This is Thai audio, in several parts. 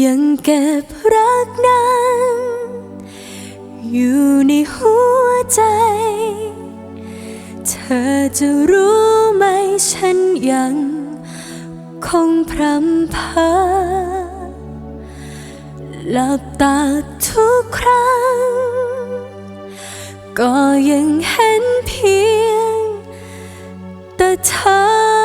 ยังเก็บรักนั้น อยู่ในหัวใจ เธอจะรู้ไหมฉันยังคงพรำเพอหลับตาทุกครั้ง ก็ยังเห็นเพียง แต่เธอ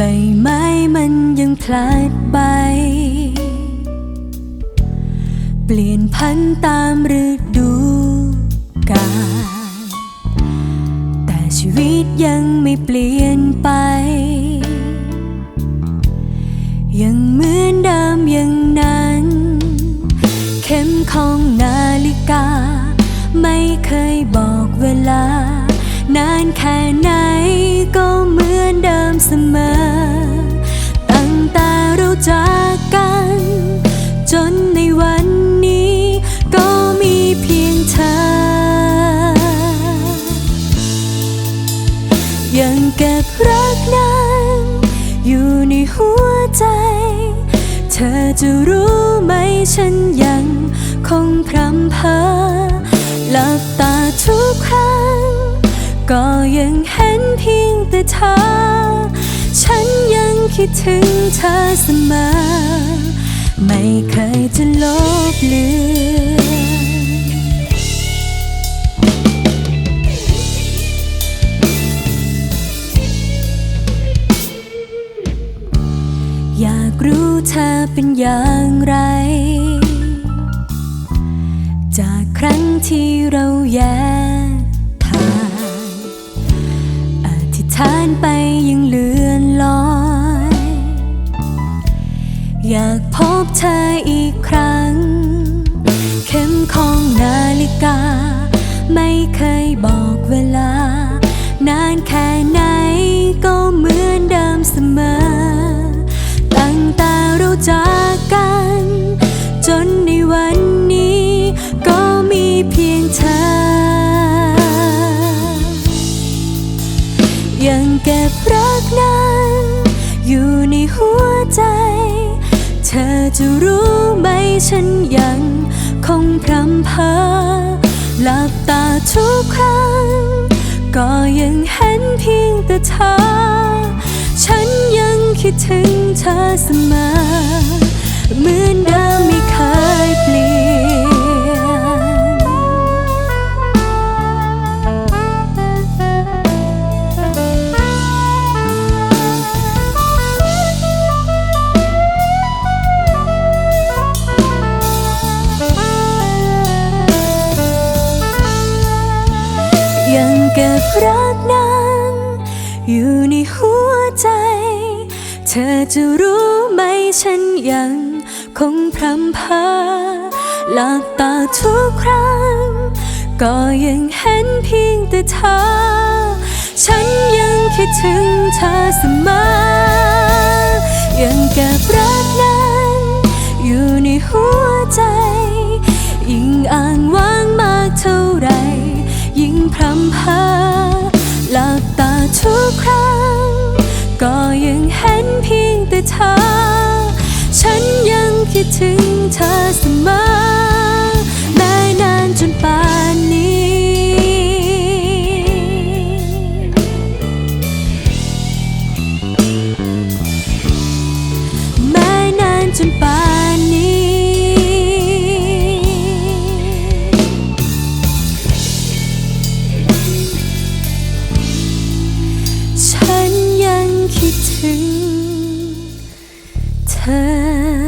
ใบไม้มันยังพลัดไป เปลี่ยนพันธุ์ตามฤดูกาลแต่ชีวิตยังไม่เปลี่ยนไป ยังเหมือนเดิมอย่างนั้น เข็มของนาฬิกา ไม่เคยบอกเวลา นานแค่ไหนก็เหมือนเดิมเสมอ จากกัน จนในวันนี้ก็มีเพียงเธอ ยังเก็บรักนั้นอยู่ในหัวใจ เธอจะรู้ไหมฉันยังคงพรำเพอหลับตาทุกครั้ง ก็ยังเห็นเพียงแต่เธอ ฉันยังคิดถึงเธอเสมอ ไม่เคยจะลบเลือนอยากรู้เธอเป็นอย่างไร จากครั้งที่เราแย ทานไปยังเลือนลอย อยากพบเธออีกครั้ง เข็มของนาฬิกา ไม่เคยบอกเวลา นานแค่ไหน วใจ เธอจะรู้ไหมฉันยังคงพรำเพอหลับตาทุกครั้ง ก็ยังเห็นเพียงแต่เธอ ฉันยังคิดถึงเธอเสมอเหมือนเดิม ยังเก็บรักนั้นอยู่ในหัวใจ เธอจะรู้ไหมฉันยังคงพรำเพอหลับตาทุกครั้ง ก็ยังเห็นเพียงแต่เธอ ฉันยังคิดถึงเธอเสมอ ยังเก็บรักนั้น อยู่ในหัวใจ ยิ่งอ่างว่างมากเท่าไร พรำเพอหลับตาทุกครั้ง ก็ยังเห็นเพียงแต่เธอ ฉันยังคิดถึงเธอเสมอแม้นานจนป่านนี้แม้นานจนป่า Tuhan